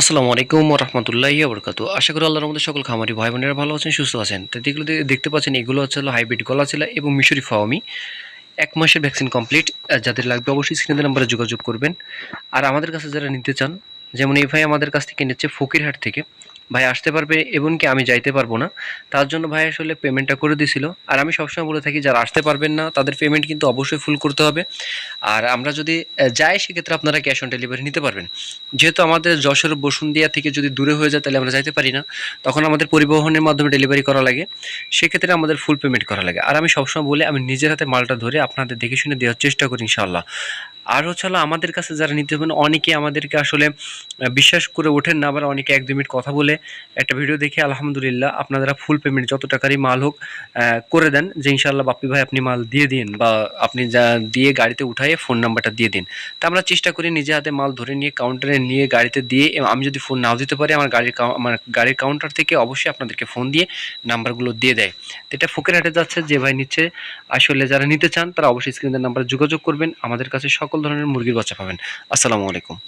আসসালামু আলাইকুম রহমতুল্লাহ বরকাতু আশা করি আল্লাহর মধ্যে সকল খামারি ভাই বোনেরা ভালো আছেন, সুস্থ আছেন। তো যেগুলো দেখতে পাচ্ছেন, এগুলো হচ্ছে হাইব্রিড গলা ছিল এবং মিশরি ফাওয়ামি। এক মাসের ভ্যাকসিন কমপ্লিট যাদের লাগবে অবশ্যই স্ক্রিনের নাম্বারে যোগাযোগ করবেন। আর আমাদের কাছে যারা নিতে চান, যেমন এই ভাই আমাদের কাছ থেকে নিচ্ছে ফকিরহাট থেকে। ভাই আসতে পারবে, এমনকি আমি যাইতে পারব না। তার জন্য ভাই আসলে পেমেন্টটা করে দিছিল। আর আমি সবসময় বলে থাকি, যারা আসতে পারবেন না, তাদের পেমেন্ট কিন্তু অবশ্যই ফুল করতে হবে। আর আমরা যদি যাই, সেক্ষেত্রে আপনারা ক্যাশ অন ডেলিভারি নিতে পারবেন। যেহেতু আমাদের যশোর বসুন্দিয়া থেকে যদি দূরে হয়ে যায়, তাহলে আমরা যাইতে পারি না। তখন আমাদের পরিবহনের মাধ্যমে ডেলিভারি করা লাগে। সেক্ষেত্রে আমাদের ফুল পেমেন্ট করা লাগে। আর আমি সবসময় বলে, আমি নিজের হাতে মালটা ধরে আপনাদের দেখে শুনে দেওয়ার চেষ্টা করি ইনশাল্লাহ আর হচ্ছে আমাদের কাছে যারা নিতে হবেন অনেকে আমাদেরকে আসলে বিশ্বাস করে ওঠেন না, আবার অনেকে এক দু মিনিট কথা বলে একটা ভিডিও দেখে আলহামদুলিল্লাহ আপনারা ফুল পেমেন্ট যত টাকারই মাল হোক করে দেন, যে ইনশাল্লাহ বাপ্পি ভাই আপনি মাল দিয়ে দিন বা আপনি যা দিয়ে গাড়িতে উঠায়ে ফোন নাম্বারটা দিয়ে দিন। তা আমরা চেষ্টা করি নিজে হাতে মাল ধরে নিয়ে কাউন্টারে নিয়ে গাড়িতে দিয়ে আমি যদি ফোন নাও দিতে পারি, আমার গাড়ির আমার গাড়ির কাউন্টার থেকে অবশ্যই আপনাদেরকে ফোন দিয়ে নাম্বারগুলো দিয়ে দেয়। এটা ফোকেরহাটে যাচ্ছে, যে ভাই নিচ্ছে, আসলে যারা নিতে চান, তারা অবশ্যই স্ক্রিনের নাম্বারে যোগাযোগ করবেন, আমাদের কাছে সকল ধরনের মুরগির বাচ্চা পাবেন। আসসালামু আলাইকুম।